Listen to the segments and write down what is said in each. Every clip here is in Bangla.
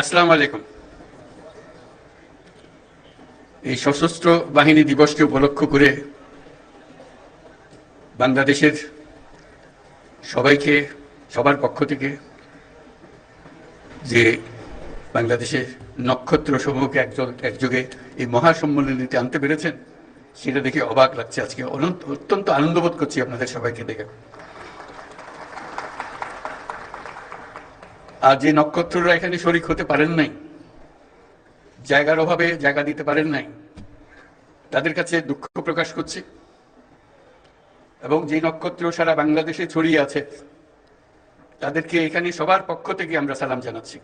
আসসালামু আলাইকুম। এই সশস্ত্র বাহিনী দিবসকে উপলক্ষ করে বাংলাদেশের সবাইকে, সবার পক্ষ থেকে যে বাংলাদেশের নক্ষত্র সমূহকে একজন, একযোগে এই মহাসম্মেলনীতে আনতে পেরেছেন, সেটা দেখে অবাক লাগছে। আজকে অনন্ত, অত্যন্ত আনন্দবোধ করছি আপনাদের সবাইকে দেখে। আর যে নক্ষত্ররা এখানে শরিক হতে পারেন নাই, জায়গার অভাবে জায়গা দিতে পারেন নাই, তাদের কাছে দুঃখ প্রকাশ করছি। এবং যে নক্ষত্র সারা বাংলাদেশে ছড়িয়ে আছে, তাদেরকে এখানে সবার পক্ষ থেকে আমরা সালাম জানাচ্ছি।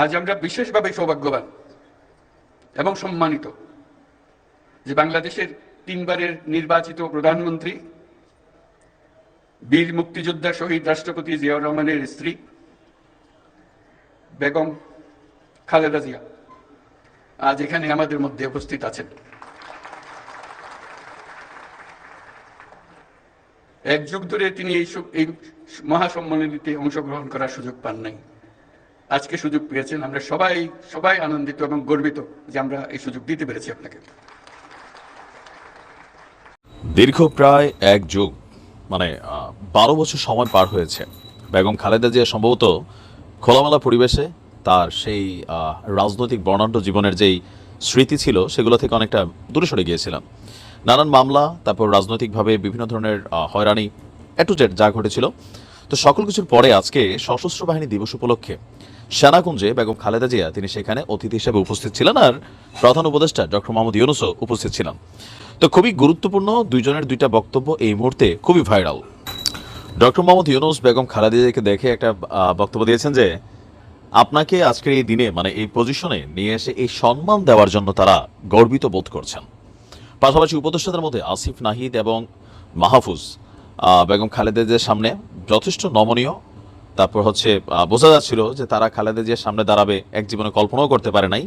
আজ আমরা বিশেষভাবে সৌভাগ্যবান এবং সম্মানিত যে বাংলাদেশের তিনবারের নির্বাচিত প্রধানমন্ত্রী বীর মুক্তিযোদ্ধা শহীদ রাষ্ট্রপতি জিয়াউর রহমানের স্ত্রী বেগম খালেদা জিয়া আজ এখানে আমাদের মধ্যে উপস্থিত আছেন। এক যুগ ধরে তিনি এই এই মহাসম্মেলনীতে অংশগ্রহণ করার সুযোগ পান নাই। আজকে সুযোগ পেয়েছেন। আমরা সবাই সবাই আনন্দিত এবং গর্বিত যে আমরা এই সুযোগ দিতে পেরেছি আপনাকে। দীর্ঘ প্রায় এক যুগ মানে বারো বছর সময় পার হয়েছে। বেগম খালেদা জিয়া সম্ভবত খোলামেলা পরিবেশে তার সেই রাজনৈতিক বর্ণাঢ্য জীবনের যেই স্মৃতি ছিল, সেগুলো থেকে অনেকটা দূরে সরে গিয়েছিলাম। নানান মামলা, তারপর রাজনৈতিকভাবে বিভিন্ন ধরনের হয়রানি অ্যাটুজেট যা ঘটেছিল। তো সকল কিছুর পরে আজকে সশস্ত্র বাহিনী দিবস উপলক্ষে সেনাকুঞ্জে বেগম খালেদা জিয়া তিনি সেখানে অতিথি হিসেবে উপস্থিত ছিলেন আর প্রধান উপদেষ্টা ডক্টর মোহাম্মদ ইউনুসও উপস্থিত ছিলেন। তো খুবই গুরুত্বপূর্ণ দুইজনের দুইটা বক্তব্য এই মুহূর্তে খুবই ভাইরাল। ডক্টর মোহাম্মদ ইউনুস বেগম খালেদা জিয়াকে দেখে একটা বক্তব্য দিয়েছেন যে, আপনাকে আজকের এই দিনে মানে এই পজিশনে নিয়ে এসে এই সম্মান দেওয়ার জন্য তারা গর্বিত বোধ করছেন। পাশাপাশি উপদেষ্টাদের মধ্যে আসিফ নাহিদ এবং মাহফুজ বেগম খালেদা জিয়ার সামনে যথেষ্ট নমনীয় তারপর হচ্ছে বোঝা যাচ্ছিল যে তারা খালেদা জিয়ার সামনে দাঁড়াবে, এক জীবনে কল্পনাও করতে পারে নাই।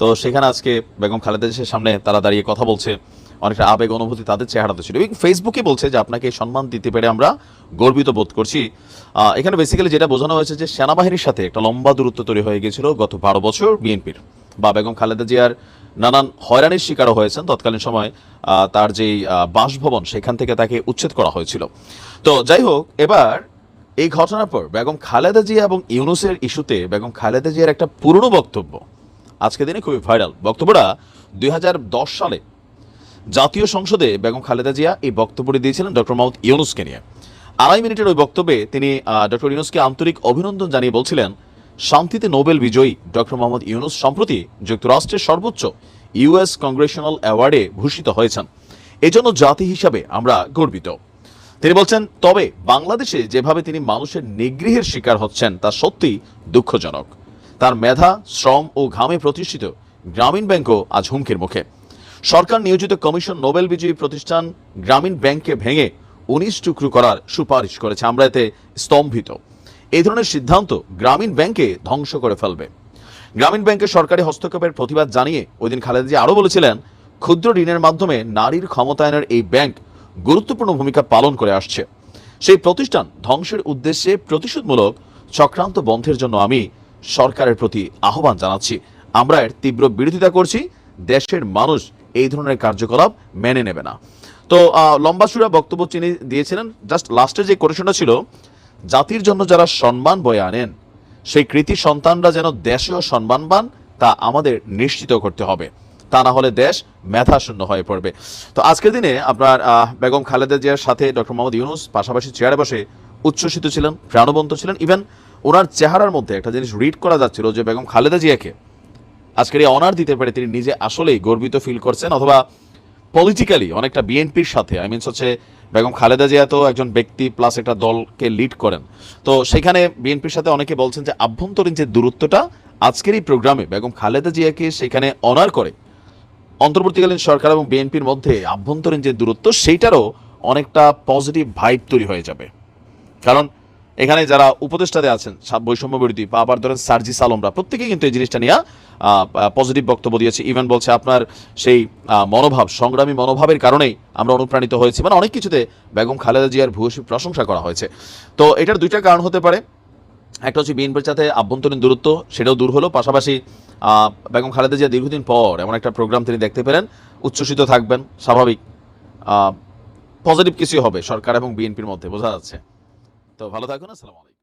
তো সেখানে আজকে বেগম খালেদা জিয়ার সামনে তারা দাঁড়িয়ে কথা বলছে, অনেকটা আবেগ অনুভূতি তাদের চেহারাতে ছিল। এবং ফেসবুকে বলছে যে আপনাকে সম্মান দিতে পেরে আমরা গর্বিত বোধ করছি। এখানে বেসিক্যালি যেটা বোঝানো হয়েছে যে সেনাবাহিনীর সাথে একটা লম্বা দূরত্ব তৈরি হয়ে গিয়েছিল গত বারো বছর বিএনপির। বা বেগম খালেদা জিয়ার নানান হয়রানির শিকারও হয়েছেন তৎকালীন সময় তার যেই বাসভবন, সেখান থেকে তাকে উচ্ছেদ করা হয়েছিল। তো যাই হোক, এবার এই ঘটনার পর বেগম খালেদা জিয়া এবং ইউনুসের ইস্যুতে বেগম খালেদা জিয়ার একটা পুরনো বক্তব্য। আজকে দিনে খুবই ভাইরাল। বক্তব্যটা দুই সালে জাতীয় সংসদে বেগম খালেদা জিয়া এই বক্তব্যটি দিয়েছিলেন ডক্টর মাহমুদ ইউনুসকে নিয়ে। আড়াই মিনিটের ওই বক্তব্যে তিনি ডক্টর ইউনুসকে আন্তরিক অভিনন্দন জানিয়ে বলছিলেন, শান্তিতে নোবেল বিজয়ী ডক্টর মোহাম্মদ ইউনুস সম্প্রতি যুক্তরাষ্ট্রের সর্বোচ্চ ইউএস কংগ্রেশনাল অ্যাওয়ার্ডে ভূষিত হয়েছেন। এজন্য জাতি হিসাবে আমরা গর্বিত। তিনি বলছেন, তবে বাংলাদেশে যেভাবে তিনি মানুষের নিগৃহের শিকার হচ্ছেন, তা সত্যি দুঃখজনক। তার মেধা, শ্রম ও ঘামে প্রতিষ্ঠিত গ্রামীণ ব্যাংকও আজ হুমকির মুখে। সরকার নিয়োজিত কমিশন নোবেল বিজয়ী প্রতিষ্ঠান গ্রামীণ ব্যাংককে ভেঙে উনিশ টুকরো করার সুপারিশ করেছে। আমরা এতে স্তম্ভিত। এই ধরনের সিদ্ধান্ত গ্রামীণ ব্যাংকে ধ্বংস করে ফেলবে। গ্রামীণ ব্যাংকের সরকারি হস্তক্ষেপের প্রতিবাদ জানিয়ে ওইদিন খালেদা জিয়া আরও বলেছিলেন, ক্ষুদ্র ঋণের মাধ্যমে নারীর ক্ষমতায়নের এই ব্যাংক গুরুত্বপূর্ণ ভূমিকা পালন করে আসছে। সেই প্রতিষ্ঠান ধ্বংসের উদ্দেশ্যে প্রতিশোধমূলক চক্রান্ত বন্ধের জন্য আমি সরকারের প্রতি আহ্বান জানাচ্ছি। আমরা এর তীব্র বিরোধিতা করছি। দেশের মানুষ এই ধরনের কার্যকলাপ মেনে নেবে না। তো লম্বা সুরা বক্তব্য তিনি দিয়েছিলেন, জাস্ট লাস্টে যে কোটেশনটা ছিল, জাতির জন্য যারা সম্মান বয়ে আনেন, সেই কৃতি সন্তানরা যেন দেশেও সম্মানবান তা আমাদের নিশ্চিত করতে হবে। তা না হলে দেশ মেধাশূন্য হয়ে পড়বে। তো আজকের দিনে আপনার বেগম খালেদা জিয়ার সাথে ডক্টর মোহাম্মদ ইউনুস পাশাপাশি চেয়ারে বসে উচ্ছ্বসিত ছিলেন, প্রাণবন্ত ছিলেন। ইভেন ওনার চেহারার মধ্যে একটা জিনিস রিড করা যাচ্ছিল যে বেগম খালেদা জিয়াকে আজকের এই অনার দিতে পারে তিনি নিজে আসলেই গর্বিত ফিল করছেন অথবা পলিটিক্যালি অনেকটা বিএনপির সাথে আই মিনস হচ্ছে বেগম খালেদা জিয়া তো একজন ব্যক্তি প্লাস একটা দলকে লিড করেন। তো সেখানে বিএনপির সাথে অনেকে বলছেন যে আভ্যন্তরীণ যে দূরত্বটা আজকের এই প্রোগ্রামে বেগম খালেদা জিয়াকে সেখানে অনার করে অন্তর্বর্তীকালীন সরকার এবং বিএনপির মধ্যে আভ্যন্তরীণ যে দূরত্ব, সেইটারও অনেকটা পজিটিভ ভাইব তৈরি হয়ে যাবে। কারণ এখানে যারা উপদেষ্টাতে আছেন বৈষম্য বিরোধী বা আবার ধরেন সার্জিস আলমরা, প্রত্যেকেই কিন্তু এই জিনিসটা নিয়ে পজিটিভ বক্তব্য দিয়েছে। ইভেন বলছে আপনার সেই মনোভাব, সংগ্রামী মনোভাবের কারণেই আমরা অনুপ্রাণিত হয়েছি। মানে অনেক কিছুতে বেগম খালেদা জিয়ার ভূয়সী প্রশংসা করা হয়েছে। তো এটার দুইটা কারণ হতে পারে। একটা হচ্ছে বিএনপির সাথে আভ্যন্তরীণ দূরত্ব, সেটাও দূর হলো। পাশাপাশি বেগম খালেদা জিয়া দীর্ঘদিন পর এমন একটা প্রোগ্রাম তিনি দেখতে পেলেন। উচ্ছ্বসিত থাকবেন, স্বাভাবিক। পজিটিভ কিছুই হবে সরকার এবং বিএনপির মধ্যে, বোঝা যাচ্ছে। তো ভালো থাকুন, আসসালামু আলাইকুম।